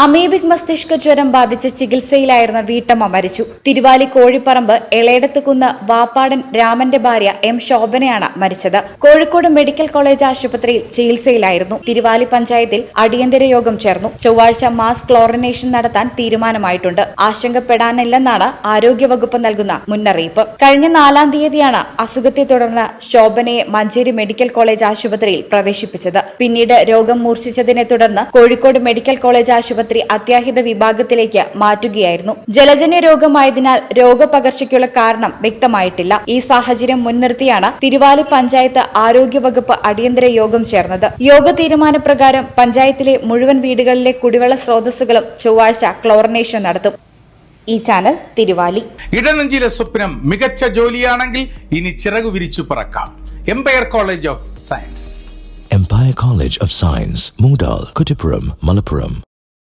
Amoebic മസ്തിഷ്ക ജ്വരം ബാധിച്ച് ചികിത്സയിലായിരുന്ന വീട്ടമ്മ മരിച്ചു. തിരുവാലി കോഴിപ്പറമ്പ് എളയടത്തുകുന്ന് വാപ്പാടൻ രാമന്റെ ഭാര്യ എം ശോഭനയാണ് മരിച്ചത്. കോഴിക്കോട് മെഡിക്കൽ കോളേജ് ആശുപത്രിയിൽ ചികിത്സയിലായിരുന്നു. തിരുവാലി പഞ്ചായത്തിൽ അടിയന്തര യോഗം ചേർന്നു. ചൊവ്വാഴ്ച മാസ് ക്ലോറിനേഷൻ നടത്താൻ തീരുമാനമായിട്ടുണ്ട്. ആശങ്കപ്പെടാനില്ലെന്നാണ് ആരോഗ്യവകുപ്പ് നൽകുന്ന മുന്നറിയിപ്പ്. കഴിഞ്ഞ നാലാം തീയതിയാണ് അസുഖത്തെ തുടർന്ന് ശോഭനയെ മഞ്ചേരി മെഡിക്കൽ കോളേജ് ആശുപത്രിയിൽ പ്രവേശിപ്പിച്ചത്. പിന്നീട് രോഗം മൂർച്ഛിച്ചതിനെ തുടർന്ന് കോഴിക്കോട് മെഡിക്കൽ കോളേജ് ആശുപത്രി അത്യാഹിത വിഭാഗത്തിലേക്ക് മാറ്റുകയായിരുന്നു. ജലജന്യ രോഗമായതിനാൽ രോഗപകർച്ചയ്ക്കുള്ള കാരണം വ്യക്തമായിട്ടില്ല. ഈ സാഹചര്യം മുൻനിർത്തിയാണ് തിരുവാലി പഞ്ചായത്ത് ആരോഗ്യവകുപ്പ് അടിയന്തര യോഗം ചേർന്നത്. യോഗ തീരുമാനപ്രകാരം പഞ്ചായത്തിലെ മുഴുവൻ വീടുകളിലെ കുടിവെള്ള സ്രോതസ്സുകളും ചൊവ്വാഴ്ച ക്ലോറിനേഷൻ നടത്തും. ഈ ചാനൽ തിരുവാലി. ഇടനെഞ്ചിലെ സ്വപ്നം മികച്ച ജോലിയാണെങ്കിൽ ഇനി ചിറകു വിരിച്ചു പറക്കാം. Empire college of science Empire college of science Moondal, Kuttippuram Malappuram.